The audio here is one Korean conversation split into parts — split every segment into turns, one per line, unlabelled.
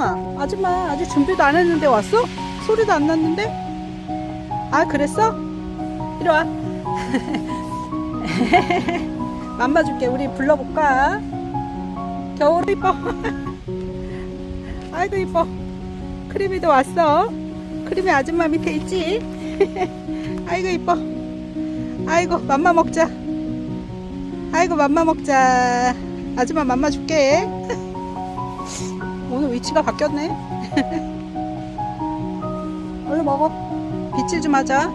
소영아 아줌마 아직 준비도 안 했는데 왔어? 소리도 안 났는데? 아 그랬어? 이리 와 맘마 줄게 우리 불러볼까? 겨울 이뻐 아이고 이뻐 크림이도 왔어 크림이 아줌마 밑에 있지? 아이고 이뻐 아이고 맘마 먹자 아이고 맘마 먹자 아줌마 맘마 줄게 오늘 위치가 바뀌었네. 얼른 먹어. 빗질 좀 하자.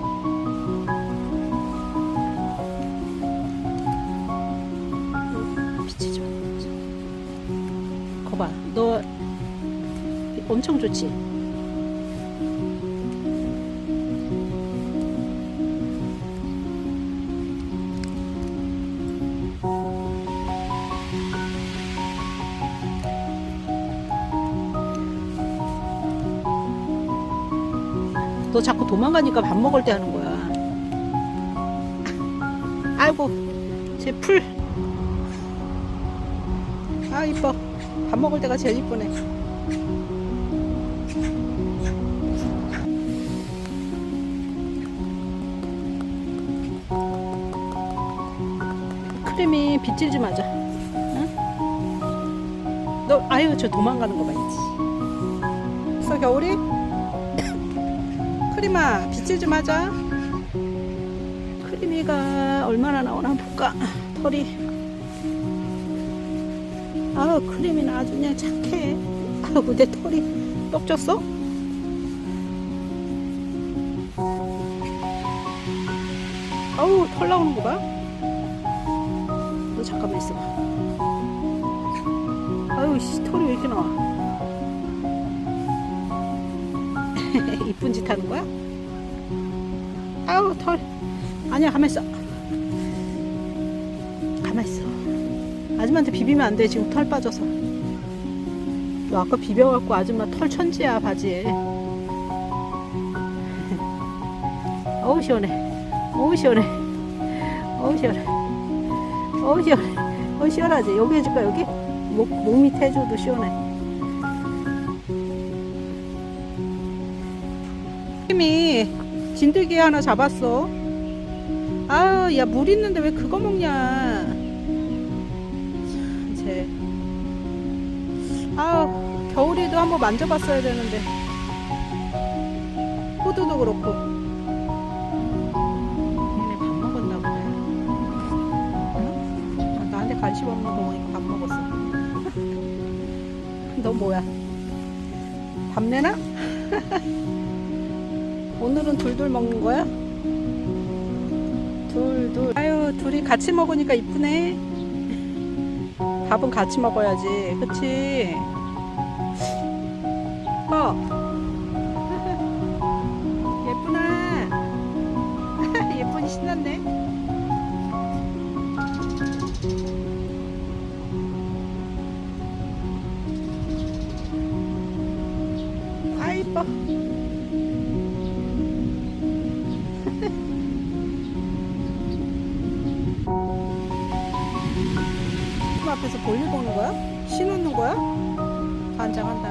빗질 좀 거봐 너 엄청 좋지? 너 자꾸 도망가니까 밥 먹을 때 하는 거야. 아이고, 제 풀. 아, 이뻐. 밥 먹을 때가 제일 이쁘네. 크림이 빗질 좀 하자. 응? 너, 아유, 저 도망가는 거 봐야지. 그래서 겨울이 크림아 빗질 좀 하자. 크림이가 얼마나 나오나 볼까? 털이. 아우 크림이는 아주 그냥 착해. 아우 내 털이 떡졌어? 아우 털 나오는 거봐너 잠깐만 있어봐. 아유 씨 털이 왜 이렇게 나와 이쁜 짓 하는 거야? 아우 털. 아니야 가만 있어. 가만 있어. 아줌마한테 비비면 안 돼. 지금 털 빠져서. 너 아까 비벼갖고 아줌마 털 천지야 바지에. 어우 시원해. 어우 시원해. 어우 시원해. 어우 시원해. 어우 시원하지? 여기 해줄까 여기? 목, 목 밑에 해줘도 시원해 힘이 진드기 하나 잡았어. 아유, 야, 물 있는데 왜 그거 먹냐. 참, 쟤. 아유, 겨울이도 한번 만져봤어야 되는데. 호두도 그렇고. 얘네 밥 먹었나 보네. 응? 아, 나한테 관심 없는 거 보니까 밥 먹었어. 너 뭐야? 밥 내나? 오늘은 둘둘 먹는 거야? 둘둘. 아유 둘이 같이 먹으니까 이쁘네. 밥은 같이 먹어야지. 그치? 어. 예쁘나? 예쁜이 신났네. 아 이뻐 앞에서 볼일 보는 거야? 신웃는 거야? 반장한다.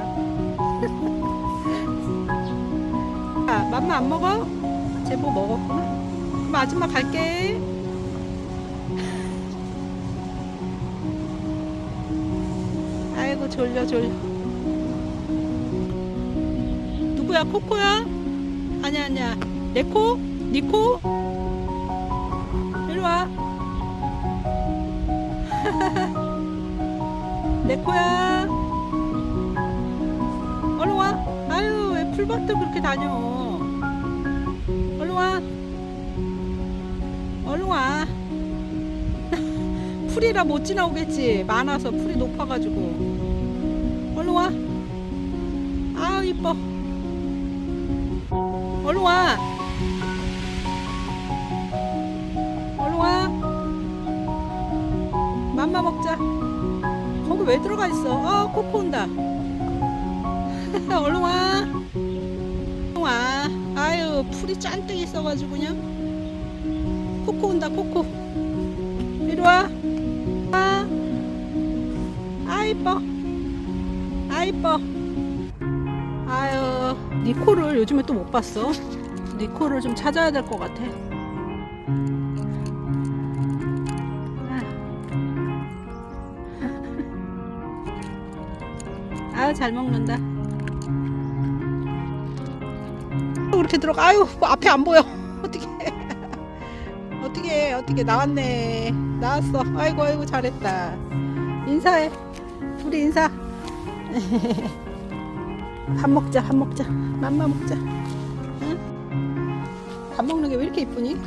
아, 맘마 안 먹어? 제보 먹었구나. 그럼 아줌마 갈게. 아이고 졸려 졸려. 누구야 코코야? 아니야 아니야. 내 코? 니 코? 이리 와. 내 코야. 얼른 와. 아유, 왜 풀밭도 그렇게 다녀. 얼른 와. 얼른 와. 풀이라 못 지나오겠지. 많아서 풀이 높아가지고. 얼른 와. 아우, 이뻐. 얼른 와. 얼른 와. 맘마 먹자. 왜 들어가 있어? 어, 코코 온다. 얼른 와. 얼른 와. 아유, 풀이 잔뜩 있어가지고 그냥. 코코 온다, 코코. 이리 와. 와. 아, 이뻐. 아, 이뻐. 아유 니코를 요즘에 또 못 봤어 니코를 좀 찾아야 될 것 같아 아유 잘 먹는다. 그렇게 들어가. 아유 뭐 앞에 안 보여. 어떻게 어떻게 어떻게 나왔네. 나왔어. 아이고 아이고 잘했다. 인사해. 우리 인사. 밥 먹자 밥 먹자. 맘마 먹자. 응? 밥 먹는 게 왜 이렇게 이쁘니?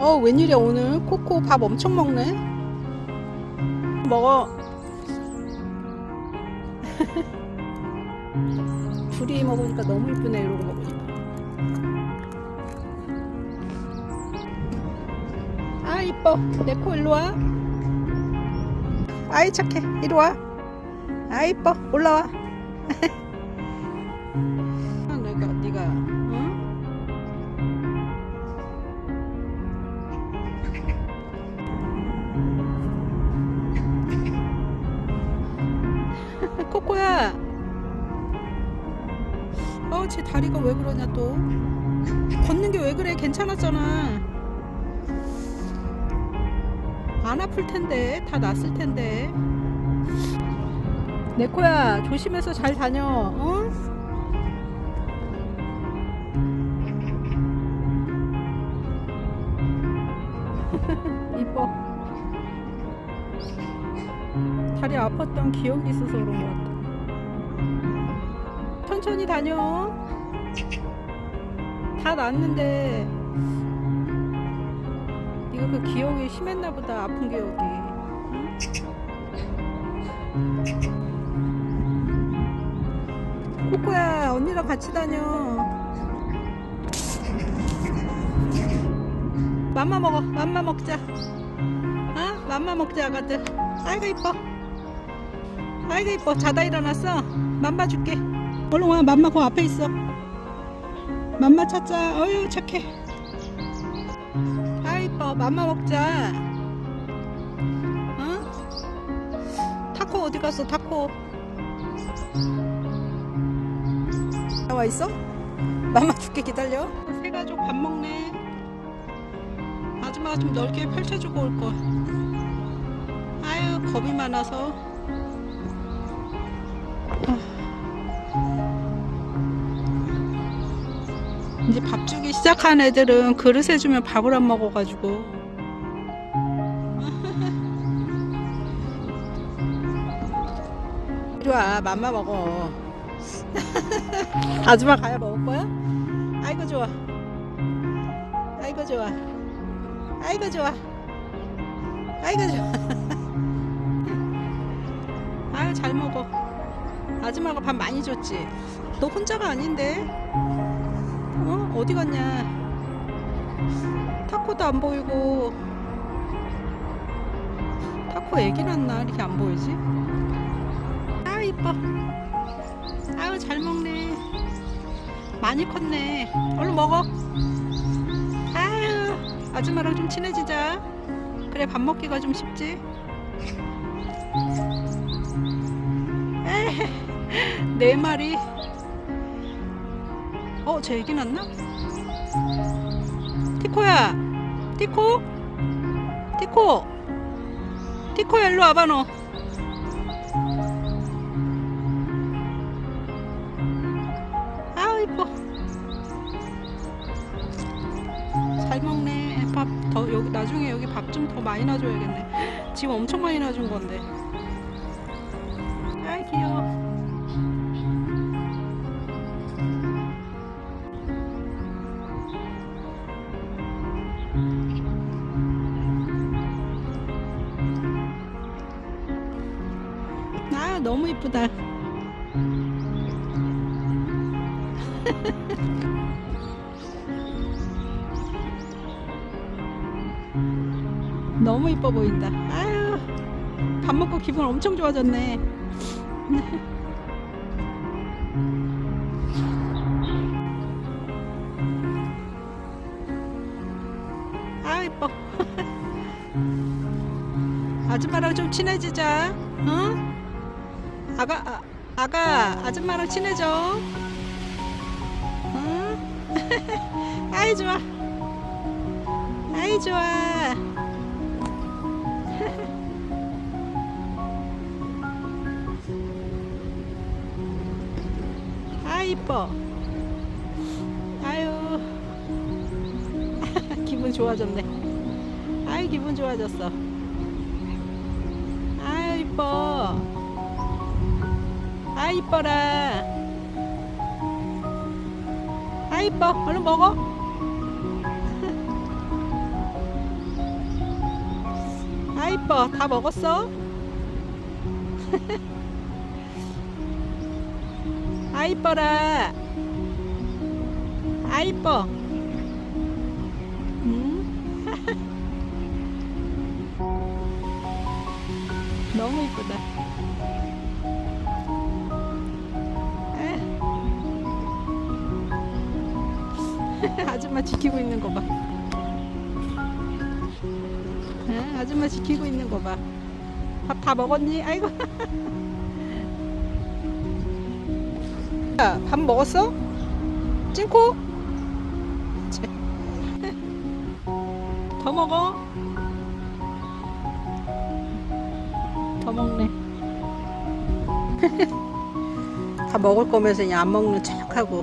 어 웬일이야 오늘? 코코 밥 엄청 먹네. 먹어 둘이 먹으니까 너무 이쁘네 이러고 먹으니까. 아 이뻐. 내 코 일로 와. 아이 착해. 이리 와. 아 이뻐. 올라와. 어, 제 다리가 왜 그러냐 또. 걷는 게 왜 그래? 괜찮았잖아. 안 아플 텐데 다 났을 텐데 내 코야 조심해서 잘 다녀 어? 이뻐 다리 아팠던 기억이 있어서 그런 것 같아 천천히 다녀. 다 났는데 이거 그 기억이 심했나 보다 아픈 기억이. 응? 코코야 언니랑 같이 다녀. 맘마 먹어 맘마 먹자. 어? 맘마 먹자 아가들. 아이고 이뻐. 아이고 이뻐. 자다 일어났어. 맘마 줄게 얼른 와 맘마 그 앞에 있어. 맘마 찾자. 어휴 착해. 아 이뻐 맘마 먹자. 어? 타코 어디 갔어 타코? 나와 있어? 맘마 줄게 기다려. 새 가족 밥 먹네. 아줌마가 좀 넓게 펼쳐주고 올걸 아유 겁이 많아서 이제 밥 주기 시작한 애들은 그릇에 주면 밥을 안 먹어가지고. 이리 와 맘마 먹어. 아줌마 가야 먹을 거야? 아이고 좋아. 아이고 좋아. 아이고 좋아. 아이고 좋아. 아유 잘 먹어. 아줌마가 밥 많이 줬지? 너 혼자가 아닌데 어? 어디 갔냐? 타코도 안 보이고 타코 애기 낳나 이렇게 안 보이지? 아 이뻐 아유 잘 먹네 많이 컸네 얼른 먹어 아유 아줌마랑 좀 친해지자 그래 밥 먹기가 좀 쉽지 네 마리 어, 쟤 애기 낳나? 티코야! 티코? 티코! 티코야, 일로 와봐, 너. 아우, 이뻐. 잘 먹네. 밥 더, 여기, 나중에 여기 밥 좀 더 많이 놔줘야겠네. 지금 엄청 많이 놔준 건데. 아이, 귀여워. 아 너무 이뻐 보인다. 아유 밥 먹고 기분 엄청 좋아졌네. 아 이뻐. 아줌마랑 좀 친해지자. 어? 아가 아, 아가 아줌마랑 친해져. 응? 아이 좋아. 아이 좋아. 아 이뻐. 아유. 기분 좋아졌네. 아유 기분 좋아졌어. 아유 이뻐 아 이뻐라. 아 이뻐. 얼른 먹어. 아 이뻐. 다 먹었어? 아 이뻐라. 아 이뻐. 음? 너무 이쁘다 아줌마 지키고 있는 거 봐. 에, 아줌마 지키고 있는 거 봐. 밥 다 먹었니? 아이고. 야, 밥 먹었어? 찐코? 쟤. 더 먹어. 더 먹네. 다 먹을 거면서 그냥 안 먹는 척하고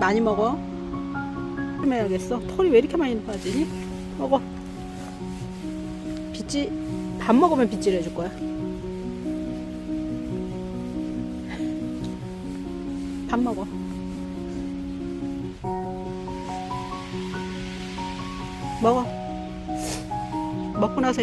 많이 먹어. 좀 해야겠어. 털이 왜 이렇게 많이 빠지니? 먹어. 빗질 밥 먹으면 빗질 해줄 거야. 밥 먹어. 먹어. 먹고 나서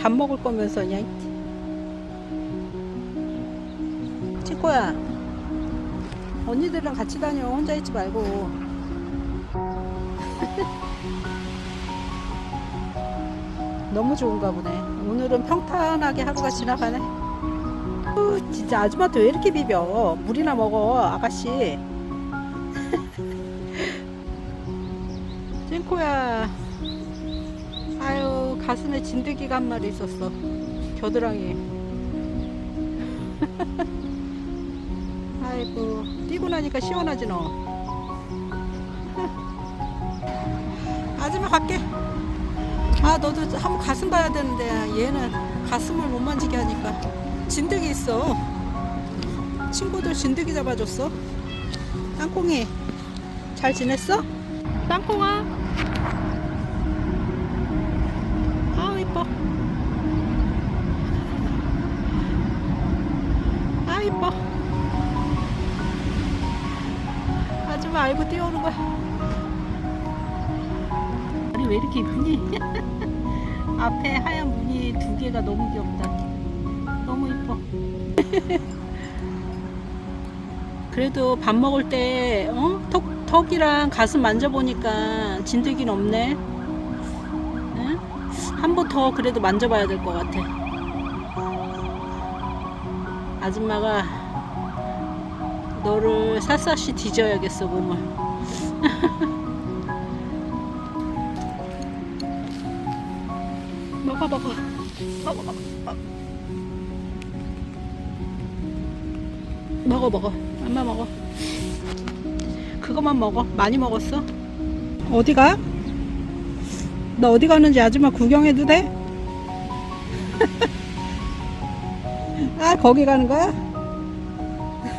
밥 먹을 거면서 그냥 치코야 언니들이랑 같이 다녀. 혼자 있지 말고. 너무 좋은가 보네. 오늘은 평탄하게 하루가 지나가네. 우, 진짜 아줌마한테 왜 이렇게 비벼? 물이나 먹어 아가씨 가슴에 진드기가 한 마리 있었어. 겨드랑이. 아이고 뛰고 나니까 시원하지 너. 아줌마 갈게. 아 너도 한번 가슴 봐야 되는데 얘는 가슴을 못 만지게 하니까 진드기 있어. 친구들 진드기 잡아줬어. 땅콩이 잘 지냈어? 땅콩아 알고 뛰어오는 거야 아니 왜 이렇게 이쁘니? 앞에 하얀 무늬 두 개가 너무 귀엽다 너무 이뻐 그래도 밥 먹을 때 어? 턱, 턱이랑 가슴 만져보니까 진드기는 없네 응? 한번 더 그래도 만져봐야 될 것 같아. 아줌마가 너를 샅샅이 뒤져야겠어 몸을. 먹어 먹어 먹어 먹어 먹어 먹어 엄마 먹어 그것만 먹어 많이 먹었어 어디 가? 너 어디 가는지 아줌마 구경해도 돼? 아 거기 가는 거야?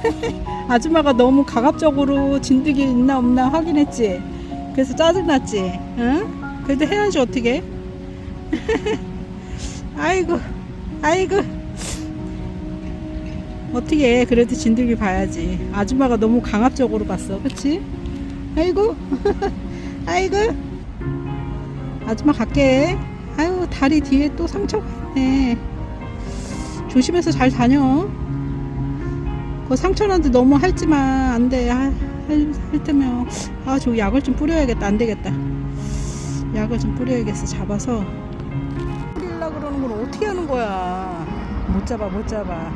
아줌마가 너무 가갑적으로 진드기 있나 없나 확인했지? 그래서 짜증났지? 응? 그래도 해야지 어떻게? 아이고 아이고 어떻게 해 그래도 진드기 봐야지 아줌마가 너무 강압적으로 봤어 그치? 아이고 아이고 아줌마 갈게 아유 다리 뒤에 또 상처가 있네 조심해서 잘 다녀 그 상처라도 너무 할지만 안 돼. 아, 할, 할 때면 아 저 약을 좀 뿌려야겠다. 안 되겠다. 약을 좀 뿌려야겠어. 잡아서. 뿌리려 그러는 걸 어떻게 하는 거야? 못 잡아 못 잡아